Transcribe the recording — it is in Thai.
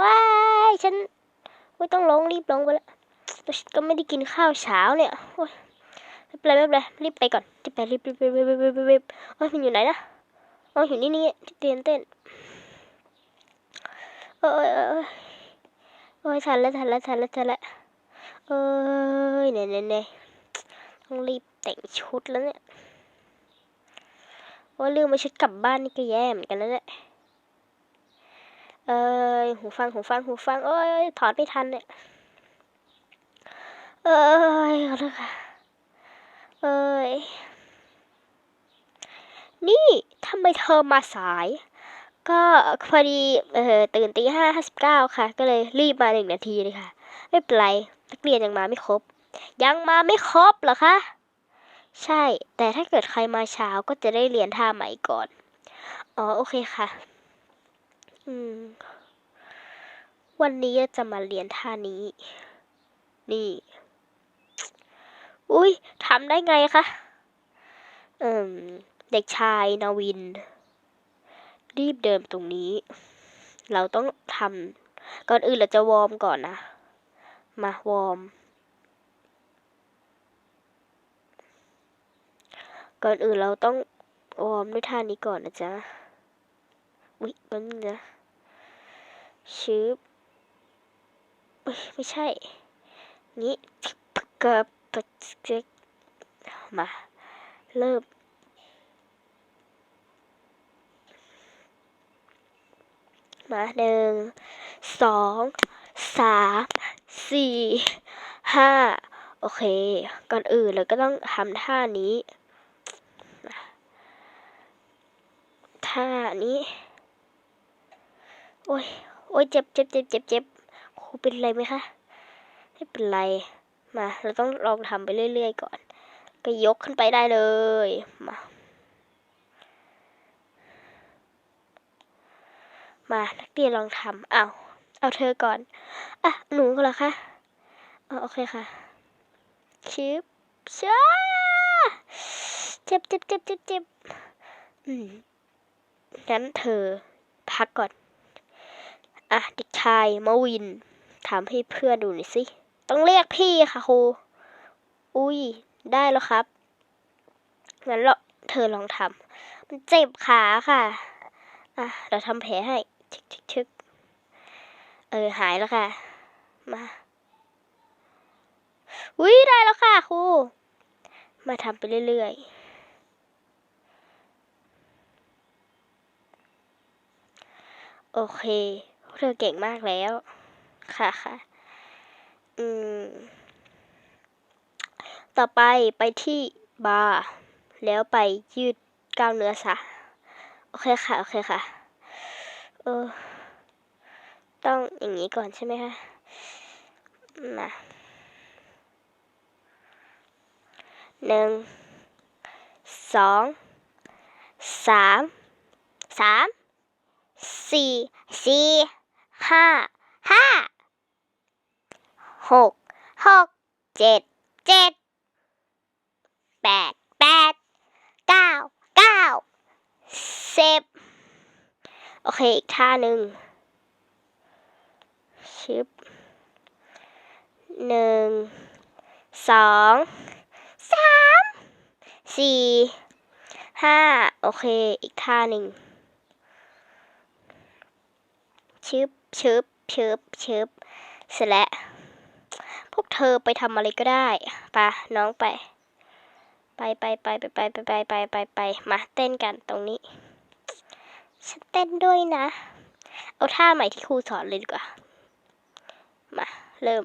ว้ายฉันไม่ต้องลงรีบลงไปแล้วแต่ฉันก็ไม่ได้กินข้าวเช้าเนี่ยโอ๊ยไม่เป็นไรไม่เป็นไรรีบไปก่อนรีบไปรีบรีบรีบรีบรีบรีบโอ้ยมันอยู่ไหนนะอ๋ออยู่นี่นี่ที่เตียนเต้นโอ้ยโอ้ยโอ้ยโอ้ยทันแล้วทันแล้วทันแล้วทันแล้วเอ้ยเนี่ยเนี่ยเนี่ยต้องรีบแต่งชุดแล้วเนี่ยว่าลืมมาชุดกลับบ้านนี่ก็แย่เหมือนกันแล้วเนี่ย เอ้ยหูฟังหูฟังหูฟังเอ้ยถอดไม่ทันเนี่ยเอ้ยขอโทษค่ะเอ้ยนี่ทำไมเธอมาสาย ก็พอดีเออตื่นตีห้าห้าสิบเก้าค่ะ ก็เลยรีบมาหนึ่งนาทีเลยค่ะ ไม่เป็นไรนักเรียนยังมาไม่ครบ ยังมาไม่ครบเหรอคะใช่ แต่ถ้าเกิดใครมาเช้าก็จะได้เรียนท่าใหม่ก่อน อ๋อ โอเคค่ะ อืม วันนี้จะมาเรียนท่านี้ นี่ อุ้ยทำได้ไงคะ เอ่มเด็กชายนาวิน รีบเดินตรงนี้ เราต้องทำก่อนอื่นเราจะวอร์มก่อนนะ มาวอร์มก่อนอื่นเราต้องวอร์มด้วยท่านี้ก่อนนะจ๊ะ อุ๊ยแป๊บนึงนะ ชืบเอ้ยไม่ใช่งี้กระปะเจ๊กมา เริ่มมาหนึ่งสองสามสี่ห้าโอเค ก่อนอื่นเราก็ต้องทำท่านี้ ท่านี้ โอ้ย อ้ยเจ็บเจ็บเจ็บเจ็บเจ็บครูเป็นไรไหมคะ ไม่เป็นไร มา เราต้องลองทำไปเรื่อย ๆ ก่อน ก็ยกขึ้นไปได้เลย มา มา นักเรียนลองทำเอาเอาเธอก่อน อะ หนูก็เหรอคะโอเคค่ะชิบช้าเจ็บเจ็บเจ็บเจ็บเจ็บอืมงั้นเธอพักก่อน อะเด็กชายมาวิน ถามให้เพื่อนดูหน่อยสิ ต้องเรียกพี่ค่ะครู อุ้ย ได้แล้วครับ งั้นเราเธอลองทำ มันเจ็บขาค่ะ อะ เราทำแผลให้ชึกชึกชึกเออ หายแล้วค่ะ มา อุ้ย ได้แล้วค่ะครู มาทำไปเรื่อยๆโอเค เธอเก่งมากแล้ว ค่ะค่ะอืม ต่อไปไปที่บาร์แล้วไปยืดกล้ามเนื้อซะ โอเคค่ะ โอเคค่ะ เออ ต้องอย่างนี้ก่อนใช่ไหมคะมาหนึ่งสองสามสามสี่สี่ ห้าห้าหกหกเจ็ดเจ็ดแปดแปดเก้าเก้าสิบโอเค อีกท่าหนึ่งชึบหนึ่งสองสามสี่ห้าโอเค อีกท่าหนึ่งชึ เชิบชิบชิบเสร็จแล้ว พวกเธอไปทำอะไรก็ได้ไปะน้องไปไปไปไปไปไปไปไปไปไปไปมาเต้นกันตรงนี้ ฉันเต้นด้วยนะ เอาท่าใหม่ที่ครูสอนเลยดีกว่า มา เริ่ม